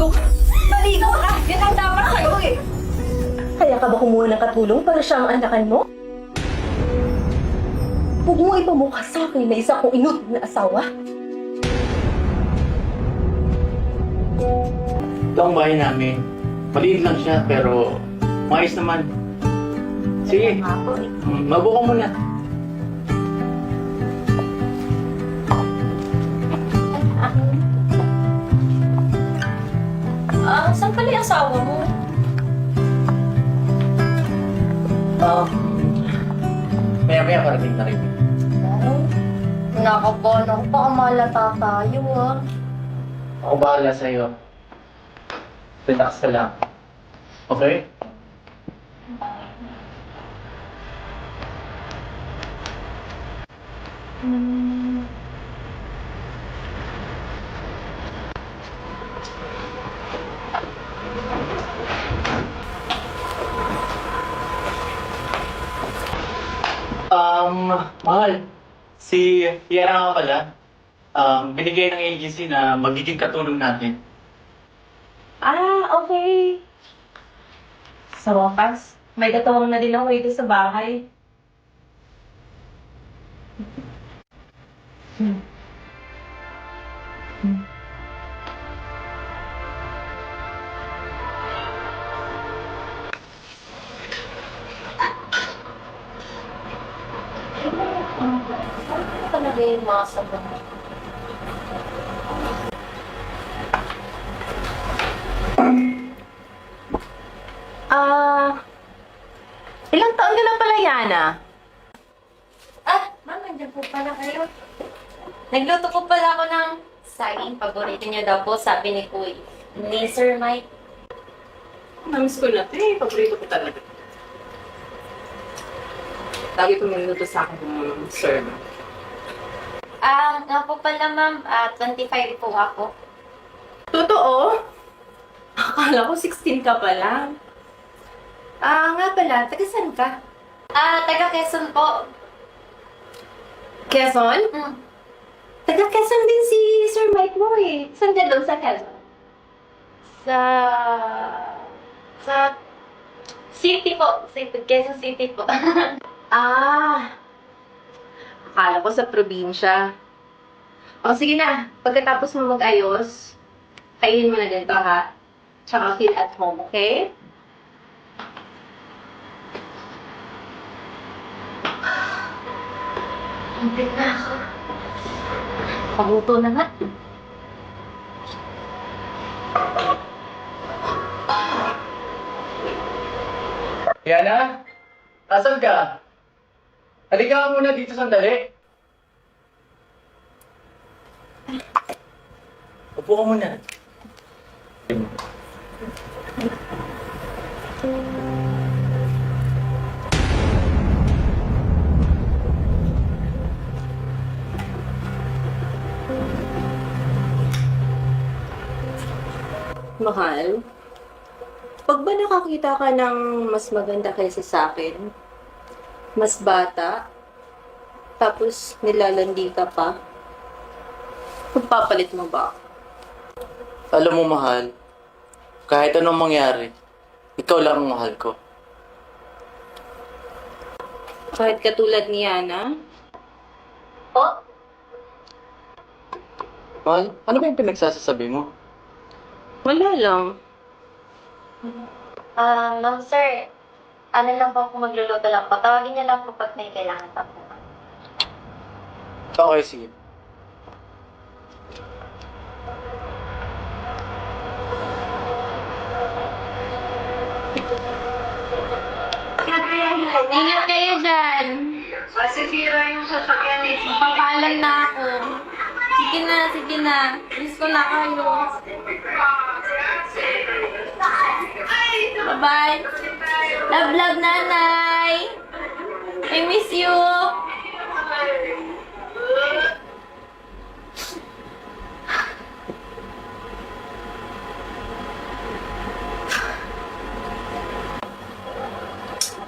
Maligo ka! Maligo ka! Yan ang dapat sa'yo eh! Kaya ka ba kumuha ng katulong para siya ang anakan mo? Huwag mo ipamukha sa akin na isa kong inut na asawa. Ito ang bahay namin. Maliit lang siya, pero maayos naman. Sige, po eh. mm, mabuko muna. Ah, saan pala yung asawa mo? Um, maya-maya parating na rin. Nakabon ako. Baka malata tayo ah. Ako bahala sa'yo. Relax ka lang. Okay? Um, mahal. Si Yara nga pala. Um, binigay ng agency na magiging katulong natin. Ah, okay. Sa wakas, may katawang na din ako dito sa bahay. Talaga yung mga sabon. Ah, ilang taon ka na pala, Yana? Ah, ma'am, nandiyan po pala kayo. Nagluto po pala ako ng saging. Paborito niyo daw po, sabi ni Kuy. Ni Sir Mike. Namiss ko na ito eh. Paborito ko talaga. Lagi ko minuto sa akin ng sir. Ah, nga po pala ma'am, ah, 25 po ako. Totoo? Akala ko 16 ka pa lang. Ah, nga pala, taga saan ka? Ah, taga Quezon po. Quezon? Hmm. Taga Quezon din si Sir Mike mo eh. Saan ka doon sa Quezon? Sa... Sa... City po. City, Quezon City po. Ah, akala ko sa probinsya. O sige na, pagkatapos mo mag-ayos, kainin mo na dito ha. Tsaka feel at home, okay? Hindi na ako. Paguto na nga. Yana? Asan ka? Halika ka muna dito sandali. Upo ka muna. Mahal, pag ba nakakita ka ng mas maganda kaysa sa akin, mas bata, tapos nilalandi ka pa, magpapalit mo ba? Alam mo, mahal, kahit anong mangyari, ikaw lang ang mahal ko. Kahit katulad ni Yana? Po? Mahal, ano ba yung pinagsasasabi mo? Wala lang. Ah, ma'am sir. Ano lang po kung magluluto lang po. Tawagin niyo lang po pag may kailangan pa po. Okay, sige. Ingat kayo dyan. Masisira yung sasakyan eh. Papalan na ako. Sige na, sige na. Miss ko na kayo. Bye-bye. Love, love, nanay. I miss you.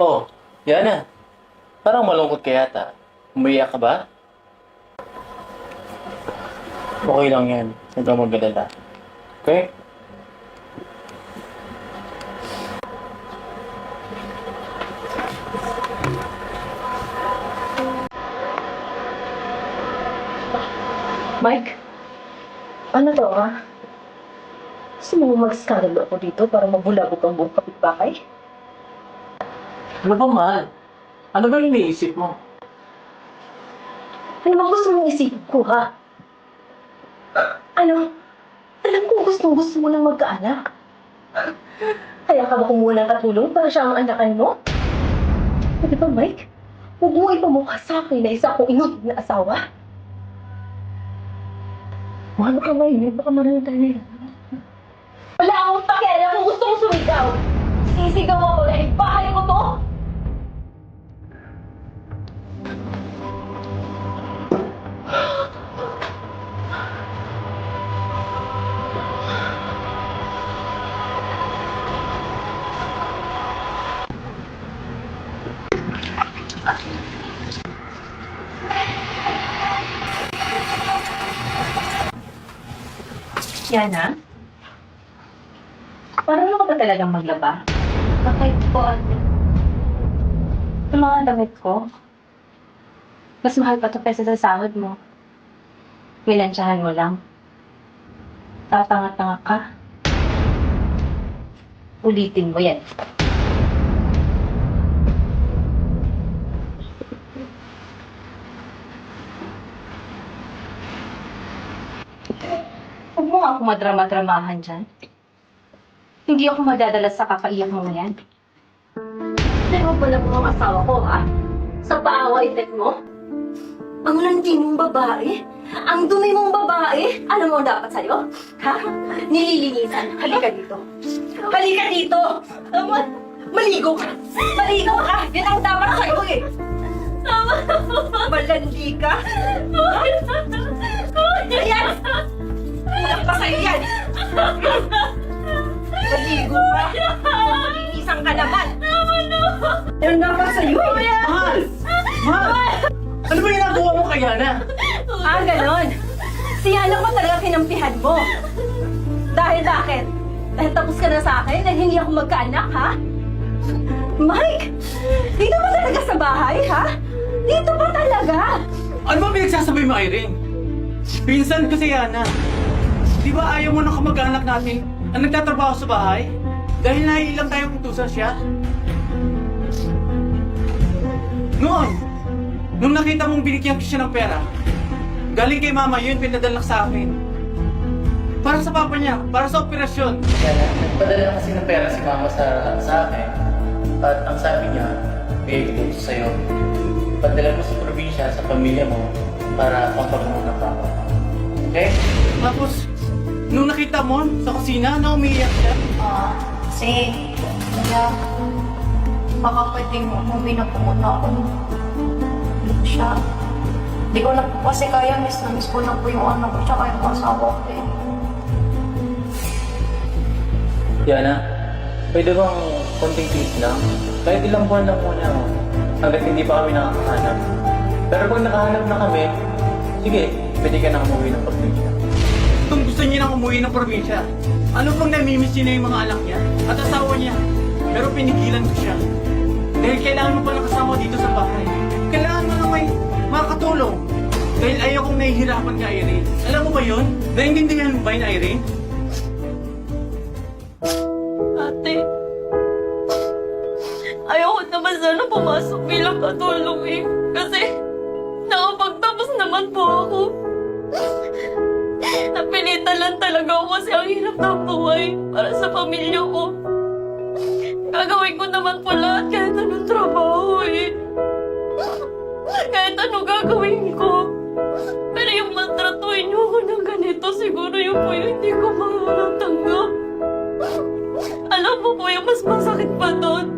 Oh, Yana. Parang malungkot ka yata. Umiyak ka ba? Okay lang yan. Huwag kang magdadala. Okay? Mike, ano to ha? Gusto mo mag-skandalo ako dito para mabulabog ang buong kapitbahay? Ano ba, mahal? Ano ba iniisip mo? Ano bang gusto mong isipin ko ha? Ano? Alam ko gusto gusto mo lang magkaanak. Kaya ka ba kumuha ng katulong para siya ang anakan mo? Pwede ba, Mike? Huwag mo ipamukha sa akin na isa akong inod na asawa. Ano ka ba yun? Baka marami tayo Wala akong pakialam kung gusto mong sumigaw. Sisigaw ako dahil bahay ko to. Yana? Parang ka ba talagang maglaba? Bakit po, ate? Yung mga damit ko, mas mahal pa to pesa sa sahod mo. Milansyahan mo lang. Tatanga-tanga ka. Ulitin mo yan. Mo nga ako madrama-dramahan dyan. Hindi ako madadala sa kakaiyak mo yan. Mo pala mga asawa ko, ha? Sa paaway tek mo? Ang landi mong babae? Ang dumi mong babae? Alam mo ang dapat sa'yo? Ha? Nililinisan. Halika dito. Halika dito! Alam mo, maligo ka! Maligo ka! Yan ang dapat sa'yo eh! Malandi ka! Ayan! Walang pa sa'yo yan! Maligo ka! Malinisan ka naman! Yan dapat sa'yo eh! Mahal! Mahal! Ano ba ginagawa mo kay Yana? Ah, ganon. Si Yana pa talaga kinampihan mo. Dahil bakit? Dahil tapos ka na sa akin dahil hindi ako magkaanak, ha? Mike! Dito ba talaga sa bahay, ha? Dito ba talaga? Ano ba pinagsasabi mo, Irene? Pinsan ko si Yana. Di ba ayaw mo ng kamag-anak natin ang nagtatrabaho sa bahay? Dahil naiilang tayong utusan siya? Noon, nung nakita mong binigyan ko siya ng pera, galing kay mama yun, pinadala sa akin. Para sa papa niya, para sa operasyon. Kaya nagpadala kasi ng pera si mama sa, sa akin. At ang sabi niya, may ituto sa'yo. Padala mo sa probinsya, sa pamilya mo, para pampagamot ng papa. Okay? Tapos, nung nakita mo sa kusina na umiiyak siya, Ah, kasi, kaya, baka pwedeng umuwi na po muna ako. Hindi siya. Hindi ko na po kasi kaya, miss na miss ko na po yung anak ko, tsaka yung asawa ko eh. Yana, pwede bang konting tiis lang? Kahit ilang buwan lang muna oh. Hanggat hindi pa kami nakakahanap. Pero pag nakahanap na kami, sige, pwede ka na umuwi ng probinsya. Gusto niya nang umuwi ng probinsya, ano pang namimiss niya na yung mga anak niya at asawa niya? Pero pinigilan ko siya. Dahil kailangan mo pala kasama dito sa bahay. Kailangan mo na may makakatulong. Dahil ayaw kong nahihirapan ka, Irene. Alam mo ba yun? Naintindihan mo ba yun, Irene? Ate, ayoko naman sana pumasok bilang katulong eh. Kasi nakapagtapos naman po ako. Lang talaga ako kasi ang hirap ng buhay para sa pamilya ko. Gagawin ko naman po lahat kahit anong trabaho eh. Kahit ano gagawin ko. Pero yung maltratuin niyo ako ng ganito, siguro yung po yung hindi ko makakatanggap. Alam mo po yung mas masakit pa doon.